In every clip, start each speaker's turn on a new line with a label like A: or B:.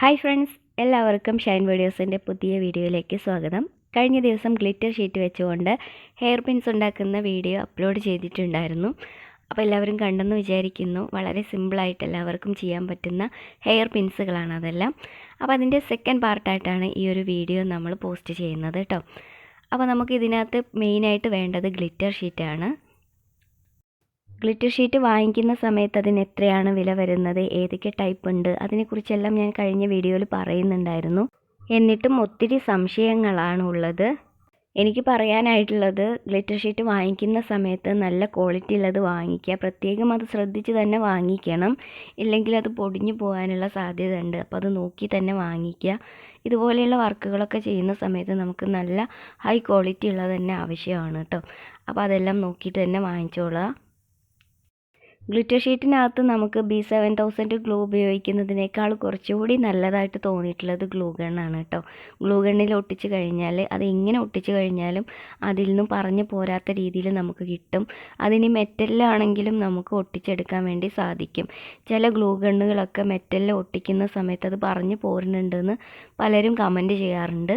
A: Hi friends എല്ലാവർക്കും ഷൈൻ വീഡിയോസിന്റെ പുതിയ വീഡിയോയിലേക്ക് സ്വാഗതം. കഴിഞ്ഞ ദിവസം ഗ്ലിറ്റർ ഷീറ്റ് വെച്ചുകൊണ്ട് ഹെയർ പിൻസ് ഉണ്ടാക്കുന്ന വീഡിയോ അപ്ലോഡ് ചെയ്തിട്ടുണ്ടായിരുന്നു. അപ്പോൾ എല്ലാവരും കണ്ടെന്ന് വിചാരിക്കുന്നു വളരെ സിമ്പിളായിട്ട് എല്ലാവർക്കും ചെയ്യാൻ പറ്റുന്ന ഹെയർ പിൻസുകളാണ് അതെല്ലാം. അപ്പോൾ അതിന്റെ സെക്കൻഡ് പാർട്ടായിട്ടാണ് ഈ ഒരു വീഡിയോ നമ്മൾ പോസ്റ്റ് ചെയ്യുന്നത് കേട്ടോ. അപ്പോൾ നമുക്ക് ഇതിനകത്ത് മെയിനായിട്ട് വേണ്ടത് ഗ്ലിറ്റർ ഷീറ്റാണ്. ഗ്ലിറ്റർ ഷീറ്റ് വാങ്ങിക്കുന്ന സമയത്ത് അതിന് എത്രയാണ് വില വരുന്നത്? ഏതൊക്കെ ടൈപ്പ് ഉണ്ട്? അതിനെക്കുറിച്ചെല്ലാം ഞാൻ കഴിഞ്ഞ വീഡിയോയിൽ പറയുന്നുണ്ടായിരുന്നു. എന്നിട്ടും ഒത്തിരി സംശയങ്ങളാണ് ഉള്ളത്. എനിക്ക് പറയാനായിട്ടുള്ളത് ഗ്ലിറ്റർ ഷീറ്റ് വാങ്ങിക്കുന്ന സമയത്ത് നല്ല ക്വാളിറ്റി ഉള്ളത് വാങ്ങിക്കുക. പ്രത്യേകം അത് ശ്രദ്ധിച്ച് തന്നെ വാങ്ങിക്കണം. ഇല്ലെങ്കിൽ അത് പൊടിഞ്ഞു പോകാനുള്ള സാധ്യത ഉണ്ട് അപ്പോൾ അത് നോക്കി തന്നെ വാങ്ങിക്കുക. ഇതുപോലെയുള്ള വർക്കുകളൊക്കെ ചെയ്യുന്ന സമയത്ത് നമുക്ക് നല്ല ഹൈ ക്വാളിറ്റി ഉള്ളത് തന്നെ ആവശ്യമാണ് കേട്ടോ. അപ്പോൾ അതെല്ലാം നോക്കിയിട്ട് തന്നെ വാങ്ങിച്ചോളുക ഗ്ലിറ്റർ ഷീറ്റിനകത്ത് നമുക്ക് ബി സെവൻ തൗസൻഡ് ഗ്ലൂ ഉപയോഗിക്കുന്നതിനേക്കാൾ കുറച്ചുകൂടി നല്ലതായിട്ട് തോന്നിയിട്ടുള്ളത് ഗ്ലൂ ഗണ്ണാണ് കേട്ടോ. ഗ്ലൂ ഗണ്ണിൽ ഒട്ടിച്ച് കഴിഞ്ഞാൽ അത് എങ്ങനെ ഒട്ടിച്ച് കഴിഞ്ഞാലും അതിൽ നിന്നും പറഞ്ഞു പോരാത്ത രീതിയിൽ നമുക്ക് കിട്ടും. അതിന് മെറ്റലിലാണെങ്കിലും നമുക്ക് ഒട്ടിച്ചെടുക്കാൻ വേണ്ടി സാധിക്കും. ചില ഗ്ലൂ ഗണ്ണുകളൊക്കെ മെറ്റലിൽ ഒട്ടിക്കുന്ന സമയത്ത് അത് പറഞ്ഞു പോരുന്നുണ്ടെന്ന് പലരും കമന്റ് ചെയ്യാറുണ്ട്.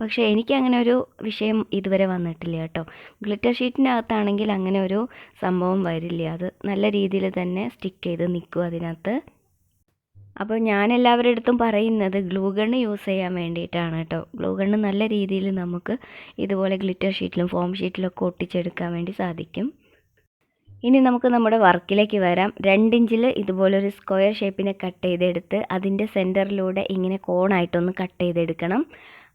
A: പക്ഷേ എനിക്ക് അങ്ങനെ ഒരു വിഷയം ഇതുവരെ വന്നിട്ടില്ല കേട്ടോ. ഗ്ലിറ്റർ ഷീറ്റിനകത്താണെങ്കിൽ അങ്ങനെ ഒരു സംഭവം വരില്ല. അത് നല്ല രീതിയിൽ തന്നെ സ്റ്റിക്ക് ചെയ്ത് നിൽക്കും അതിനകത്ത്. അപ്പോൾ ഞാൻ എല്ലാവരുടെ അടുത്തും പറയുന്നത് ഗ്ലൂ ഗണ്ണ് യൂസ് ചെയ്യാൻ വേണ്ടിയിട്ടാണ് കേട്ടോ. ഗ്ലൂ നല്ല രീതിയിൽ നമുക്ക് ഇതുപോലെ ഗ്ലിറ്റർ ഷീറ്റിലും ഫോം ഷീറ്റിലൊക്കെ ഒട്ടിച്ചെടുക്കാൻ വേണ്ടി സാധിക്കും. ഇനി നമുക്ക് നമ്മുടെ വർക്കിലേക്ക് വരാം. രണ്ടിഞ്ചിൽ ഇതുപോലൊരു സ്ക്വയർ ഷേപ്പിനെ കട്ട് ചെയ്തെടുത്ത് അതിന്റെ സെന്ററിലൂടെ ഇങ്ങനെ കോണായിട്ടൊന്ന് കട്ട് ചെയ്തെടുക്കണം.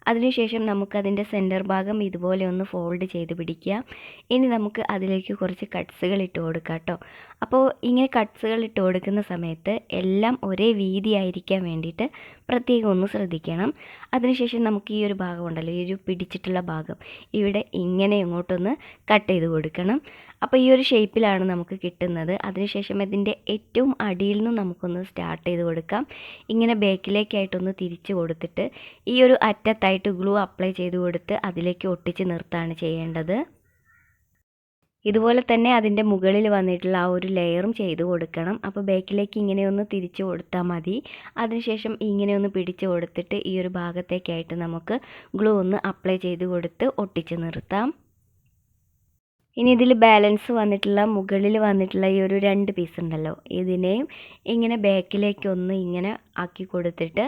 A: അതിനുശേഷം നമുക്കതിന്റെ സെന്റർ ഭാഗം ഇതുപോലെ ഒന്ന് ഫോൾഡ് ചെയ്ത് പിടിക്കുക. ഇനി നമുക്ക് അതിലേക്ക് കുറച്ച് കട്ട്സുകൾ ഇട്ട് കൊടുക്കാം കേട്ടോ. അപ്പോൾ ഇങ്ങനെ കട്ട്സുകൾ ഇട്ട് കൊടുക്കുന്ന സമയത്ത് എല്ലാം ഒരേ വീതി ആയിരിക്കാൻ വേണ്ടിയിട്ട് പ്രത്യേകം ഒന്ന് ശ്രദ്ധിക്കണം. അതിനുശേഷം നമുക്ക് ഈ ഒരു ഭാഗം ഉണ്ടല്ലോ ഈ ഒരു പിടിച്ചിട്ടുള്ള ഭാഗം. ഇവിടെ ഇങ്ങനെ ഇങ്ങോട്ടൊന്ന് കട്ട് ചെയ്ത് കൊടുക്കണം. അപ്പോൾ ഈ ഒരു ഷേപ്പിലാണ് നമുക്ക് കിട്ടുന്നത്. അതിനുശേഷം ഇതിന്റെ ഏറ്റവും അടിയിൽ നിന്ന് നമുക്കൊന്ന് സ്റ്റാർട്ട് ചെയ്ത് കൊടുക്കാം. ഇങ്ങനെ ബേക്കിലേക്കായിട്ടൊന്ന് തിരിച്ച് കൊടുത്തിട്ട് ഈ ഒരു അറ്റത്തായിട്ട് ഗ്ലൂ അപ്ലൈ ചെയ്ത് കൊടുത്ത് അതിലേക്ക് ഒട്ടിച്ച് നിർത്താണ് ചെയ്യേണ്ടത്. ഇതുപോലെ തന്നെ അതിന്റെ മുകളിൽ വന്നിട്ടുള്ള ആ ഒരു ലെയറും ചെയ്ത് കൊടുക്കണം. അപ്പോൾ ബാക്കിലേക്ക് ഇങ്ങനെയൊന്ന് തിരിച്ച് കൊടുത്താൽ മതി. അതിനുശേഷം ഇങ്ങനെയൊന്ന് പിടിച്ച് കൊടുത്തിട്ട് ഈ ഒരു ഭാഗത്തേക്കായിട്ട് നമുക്ക് ഗ്ലൂ ഒന്ന് അപ്ലൈ ചെയ്ത് കൊടുത്ത് ഒട്ടിച്ച് നിർത്താം. ഇനി ഇതിൽ ബാലൻസ് വന്നിട്ടുള്ള മുകളിൽ വന്നിട്ടുള്ള ഈ ഒരു രണ്ട് പീസ് ഉണ്ടല്ലോ. ഇതിനെയും ഇങ്ങനെ ബാക്കിലേക്ക് ഒന്ന് ഇങ്ങനെ ആക്കി കൊടുത്തിട്ട്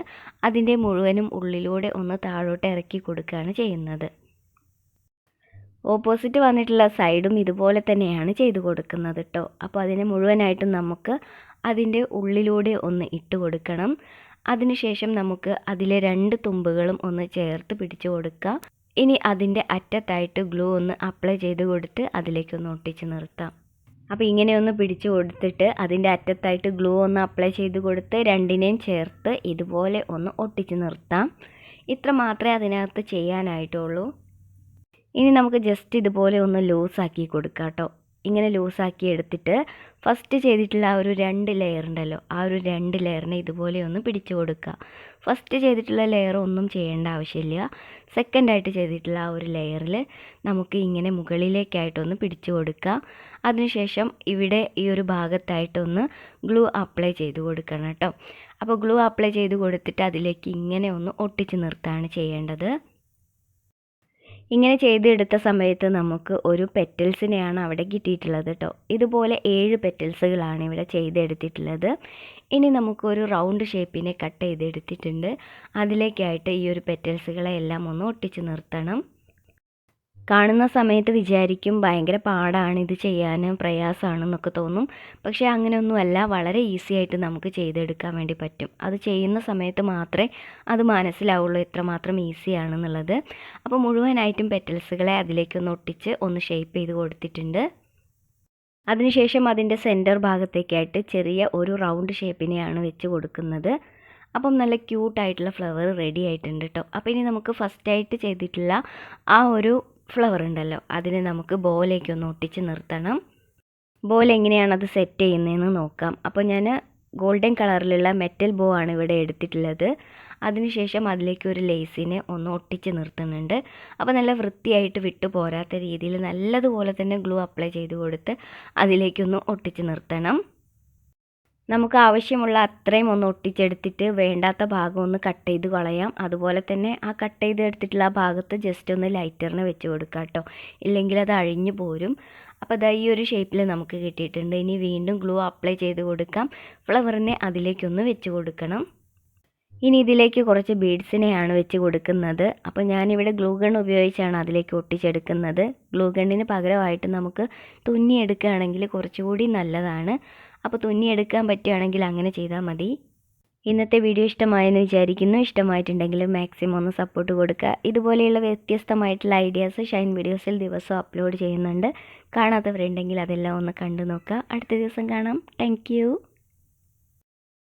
A: അതിന്റെ മുഴുവനും ഉള്ളിലൂടെ ഒന്ന് താഴോട്ട് ഇറക്കി കൊടുക്കുകയാണ് ചെയ്യുന്നത്. ഓപ്പോസിറ്റ് വന്നിട്ടുള്ള സൈഡും ഇതുപോലെ തന്നെയാണ് ചെയ്തു കൊടുക്കുന്നത് കേട്ടോ അപ്പോൾ അതിനെ മുഴുവനായിട്ടും നമുക്ക് അതിന്റെ ഉള്ളിലൂടെ ഒന്ന് ഇട്ട് കൊടുക്കണം. അതിനുശേഷം നമുക്ക് അതിലെ രണ്ട് തുമ്പുകളും ഒന്ന് ചേർത്ത് പിടിച്ചു കൊടുക്കുക ഇനി അതിന്റെ അറ്റത്തായിട്ട് ഗ്ലൂ ഒന്ന് അപ്ലൈ ചെയ്ത് കൊടുത്ത് അതിലേക്കൊന്ന് ഒട്ടിച്ച് നിർത്താം. അപ്പോൾ ഇങ്ങനെ ഒന്ന് പിടിച്ചു കൊടുത്തിട്ട് അതിന്റെ അറ്റത്തായിട്ട് ഗ്ലൂ ഒന്ന് അപ്ലൈ ചെയ്ത് കൊടുത്ത് രണ്ടിനെയും ചേർത്ത് ഇതുപോലെ ഒന്ന് ഒട്ടിച്ച് നിർത്താം. ഇത്ര മാത്രമേ അതിനകത്ത് ചെയ്യാനായിട്ടുള്ളൂ. ഇനി നമുക്ക് ജസ്റ്റ് ഇതുപോലെ ഒന്ന് ലൂസാക്കി കൊടുക്കാം കേട്ടോ. ഇങ്ങനെ ലൂസാക്കി എടുത്തിട്ട് ഫസ്റ്റ് ചെയ്തിട്ടുള്ള ആ ഒരു രണ്ട് ലെയർ ഉണ്ടല്ലോ ആ ഒരു രണ്ട് ലെയറിനെ ഇതുപോലെ ഒന്ന് പിടിച്ചു കൊടുക്കുക. ഫസ്റ്റ് ചെയ്തിട്ടുള്ള ലെയർ ഒന്നും ചെയ്യേണ്ട ആവശ്യമില്ല. സെക്കൻഡായിട്ട് ചെയ്തിട്ടുള്ള ആ ഒരു ലെയറിൽ നമുക്ക് ഇങ്ങനെ മുകളിലേക്കായിട്ടൊന്ന് പിടിച്ചു കൊടുക്കുക. അതിനുശേഷം ഇവിടെ ഈ ഒരു ഭാഗത്തായിട്ടൊന്ന് ഗ്ലൂ അപ്ലൈ ചെയ്ത് കൊടുക്കണം കേട്ടോ. അപ്പോൾ ഗ്ലൂ അപ്ലൈ ചെയ്ത് കൊടുത്തിട്ട് അതിലേക്ക് ഇങ്ങനെ ഒന്ന് ഒട്ടിച്ച് നിർത്താണ് ചെയ്യേണ്ടത്. ഇങ്ങനെ ചെയ്തെടുത്ത സമയത്ത് നമുക്ക് ഒരു പെറ്റൽസിനെയാണ് അവിടെ കിട്ടിയിട്ടുള്ളത് കേട്ടോ ഇതുപോലെ ഏഴ് പെറ്റൽസുകളാണ് ഇവിടെ ചെയ്തെടുത്തിട്ടുള്ളത്. ഇനി നമുക്കൊരു റൗണ്ട് ഷേപ്പിനെ കട്ട് ചെയ്തെടുത്തിട്ടുണ്ട്. അതിലേക്കായിട്ട് ഈ ഒരു പെറ്റൽസുകളെ എല്ലാം ഒന്ന് ഒട്ടിച്ച് നിർത്തണം. കാണുന്ന സമയത്ത് വിചാരിക്കും ഭയങ്കര പാടാണ് ഇത് ചെയ്യാൻ പ്രയാസമാണെന്നൊക്കെ തോന്നും. പക്ഷേ അങ്ങനെയൊന്നുമല്ല വളരെ ഈസി ആയിട്ട് നമുക്ക് ചെയ്തെടുക്കാൻ വേണ്ടി പറ്റും. അത് ചെയ്യുന്ന സമയത്ത് മാത്രമേ അത് മനസ്സിലാവുള്ളൂ എത്രമാത്രം ഈസി ആണെന്നുള്ളത്. അപ്പോൾ മുഴുവനായിട്ടും പെറ്റൽസുകളെ അതിലേക്കൊന്ന് ഒട്ടിച്ച് ഒന്ന് ഷേപ്പ് ചെയ്ത് കൊടുത്തിട്ടുണ്ട്. അതിനുശേഷം അതിന്റെ സെന്റർ ഭാഗത്തേക്കായിട്ട് ചെറിയ ഒരു റൗണ്ട് ഷേപ്പിനെയാണ് വെച്ച് കൊടുക്കുന്നത്. അപ്പം നല്ല ക്യൂട്ടായിട്ടുള്ള ഫ്ലവർ റെഡി ആയിട്ടുണ്ട് കേട്ടോ അപ്പോൾ ഇനി നമുക്ക് ഫസ്റ്റായിട്ട് ചെയ്തിട്ടുള്ള ആ ഒരു ഫ്ലവർ ഉണ്ടല്ലോ അതിനെ നമുക്ക് ബോലേക്ക് ഒന്ന് ഒട്ടിച്ച് നിർത്തണം. ബോൾ എങ്ങനെയാണ് അത് സെറ്റ് ചെയ്യുന്നതെന്ന് നോക്കാം. അപ്പോൾ ഞാൻ ഗോൾഡൻ കളറിലുള്ള മെറ്റൽ ബോ ആണ് ഇവിടെ എടുത്തിട്ടുള്ളത്. അതിനുശേഷം അതിലേക്ക് ഒരു ലേസിനെ ഒന്ന് ഒട്ടിച്ച് നിർത്തുന്നുണ്ട്. അപ്പോൾ നല്ല വൃത്തിയായിട്ട് വിട്ടു പോരാത്ത രീതിയിൽ നല്ലതുപോലെ തന്നെ ഗ്ലൂ അപ്ലൈ ചെയ്ത് കൊടുത്ത് അതിലേക്കൊന്ന് ഒട്ടിച്ച് നിർത്തണം. നമുക്ക് ആവശ്യമുള്ള അത്രയും ഒന്ന് ഒട്ടിച്ചെടുത്തിട്ട് വേണ്ടാത്ത ഭാഗം ഒന്ന് കട്ട് ചെയ്ത് കളയാം. അതുപോലെ തന്നെ ആ കട്ട് ചെയ്ത് എടുത്തിട്ടുള്ള ആ ഭാഗത്ത് ജസ്റ്റ് ഒന്ന് ലൈറ്ററിന് വെച്ച് കൊടുക്കാം കേട്ടോ. ഇല്ലെങ്കിൽ അത് അഴിഞ്ഞു പോരും. അപ്പോൾ ഇതാ ഈ ഒരു ഷേപ്പിൽ നമുക്ക് കിട്ടിയിട്ടുണ്ട്. ഇനി വീണ്ടും ഗ്ലൂ അപ്ലൈ ചെയ്ത് കൊടുക്കാം. ഫ്ലവറിനെ അതിലേക്കൊന്ന് വെച്ച് കൊടുക്കണം. ഇനി ഇതിലേക്ക് കുറച്ച് ബീഡ്സിനെയാണ് വെച്ച് കൊടുക്കുന്നത്. അപ്പോൾ ഞാനിവിടെ ഗ്ലൂ ഗൺ ഉപയോഗിച്ചാണ് അതിലേക്ക് ഒട്ടിച്ചെടുക്കുന്നത്. ഗ്ലൂ ഗണ്ണിന് പകരമായിട്ട് നമുക്ക് തുന്നിയെടുക്കുകയാണെങ്കിൽ കുറച്ചുകൂടി നല്ലതാണ്. അപ്പോൾ തുന്നിയെടുക്കാൻ പറ്റുകയാണെങ്കിൽ അങ്ങനെ ചെയ്താൽ മതി. ഇന്നത്തെ വീഡിയോ ഇഷ്ടമായെന്ന് വിചാരിക്കുന്നു. ഇഷ്ടമായിട്ടുണ്ടെങ്കിൽ മാക്സിമം ഒന്ന് സപ്പോർട്ട് കൊടുക്കുക. ഇതുപോലെയുള്ള വ്യത്യസ്തമായിട്ടുള്ള ഐഡിയാസ് ഷൈൻ വീഡിയോസിൽ ദിവസം അപ്ലോഡ് ചെയ്യുന്നുണ്ട്. കാണാത്തവരുണ്ടെങ്കിൽ അതെല്ലാം ഒന്ന് കണ്ടു നോക്കുക അടുത്ത ദിവസം കാണാം. താങ്ക്